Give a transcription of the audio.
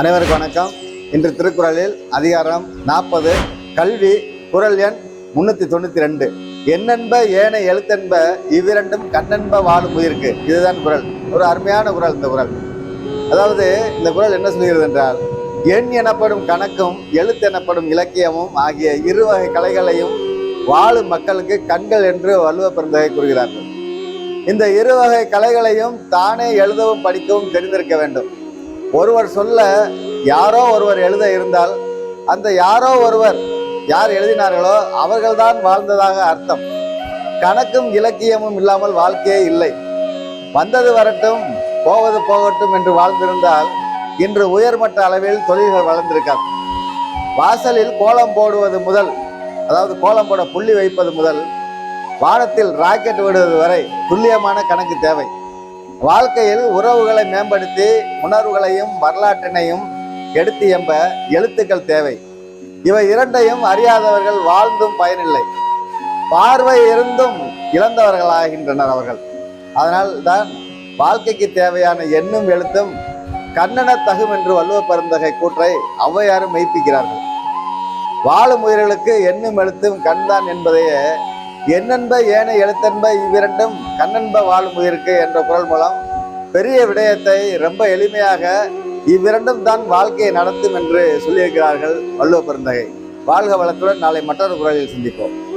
அனைவருக்கும் வணக்கம். இன்று திருக்குறளில் அதிகாரம் நாற்பது கல்வி குறள் எண் முன்னூத்தி தொண்ணூத்தி ரெண்டு. எண்ணென்ப ஏன எழுத்தென்ப இவ்விரண்டும் கண்ணென்ப வாழும் உயிருக்கு. இதுதான் குரல். ஒரு அருமையான குறள் இந்த குறள் அதாவது இந்த குறள் என்ன சொல்கிறது என்றால் எண் எனப்படும் கணக்கும் எழுத்து எனப்படும் இலக்கியமும் ஆகிய இரு வகை கலைகளையும் வாழும் மக்களுக்கு கண்கள் என்று வள்ளுவ பிறந்தகை கூறுகிறார்கள். இந்த இரு வகை கலைகளையும் தானே எழுதவும் படிக்கவும் தெரிந்திருக்க வேண்டும். ஒருவர் சொல்ல யாரோ ஒருவர் எழுத இருந்தால் அந்த யாரோ ஒருவர் யார் எழுதினார்களோ அவர்கள்தான் வாழ்ந்ததாக அர்த்தம். கணக்கும் இலக்கியமும் இல்லாமல் வாழ்க்கையே இல்லை. வந்தது வரட்டும் போவது போகட்டும் என்று வாழ்ந்திருந்தால் இன்று உயர்மட்ட அளவில் தொழில்கள் வளர்ந்திருக்காது. வாசலில் கோலம் போடுவது முதல் அதாவது கோலம் போட புள்ளி வைப்பது முதல் வானத்தில் ராக்கெட் விடுவது வரை துல்லியமான கணக்கு தேவை. வாழ்க்கையில் உறவுகளை மேம்படுத்தி உணர்வுகளையும் வரலாற்றினையும் எடுத்து எம்ப எழுத்துக்கள் தேவை. இவை இரண்டையும் அறியாதவர்கள் வாழ்ந்தும் பயனில்லை. பார்வை இருந்தும் இழந்தவர்களாகின்றனர் அவர்கள். அதனால் தான் வாழ்க்கைக்கு தேவையான எண்ணும் எழுத்தும் கண்ணன தகும் என்று வள்ளுவ கூற்றை ஔவையாரும் மெய்ப்பிக்கிறார்கள். வாழும் உயிர்களுக்கு எண்ணும் எழுத்தும் கண்தான் என்பதையே எண்ணென்ப ஏனை எழுத்தென்ப இவ்விரண்டும் கண்ணென்ப வாழும் உயிருக்கு என்ற குரல் மூலம் பெரிய விடயத்தை ரொம்ப எளிமையாக இவ்விரண்டும் தான் வாழ்க்கையை நடத்தும் என்று சொல்லியிருக்கிறார்கள் வள்ளுவ பெருந்தகை. வாழ்க வளத்துடன் நாளை மற்றொரு குரலில் சந்திப்போம்.